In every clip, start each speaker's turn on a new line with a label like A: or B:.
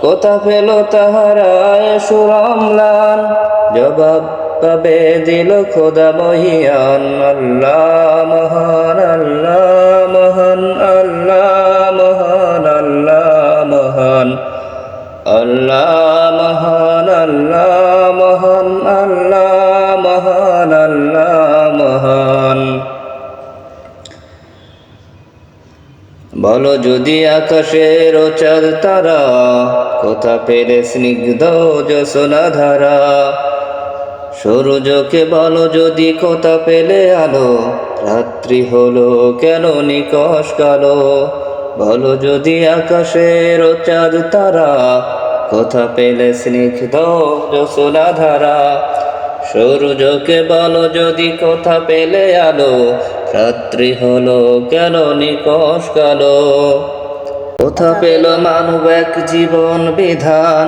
A: কোথা ফেল তাহারায় সুরামলান? জবাব পাবে দিল খোদা মহিয়ান আল্লাহ মহান আল্লাহ মহান আল্লাহ বলো যদি আকাশের চাঁদ তারা, কোথা পেলে স্নিগ্ধ যশোনা ধারা? সূর্যকে বলো যদি কোথা পেলে আলো, রাত্রি হলো কেন নিকশ কালো? বলো যদি আকাশের চাঁদ তারা, কোথা পেলে স্নিগ্ধ যশোনা ধারা? সূর্যকে বলো যদি কোথা পেলে আলো রাত্রি হলো কেন নিকশ গেল। কোথা পেল মানব এক জীবন বিধান,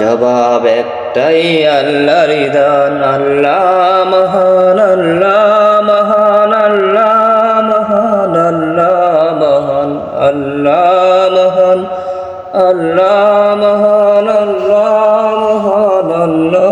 A: জবাব একটাই আল্লাহ রিধান আল্লাহ মহান আল্লাহ মহান আল্লাহ মহান আল্লাহ মহান আল্লাহ মহান আল্লাহ মহান আল্লাহ মহান, আল্লাহ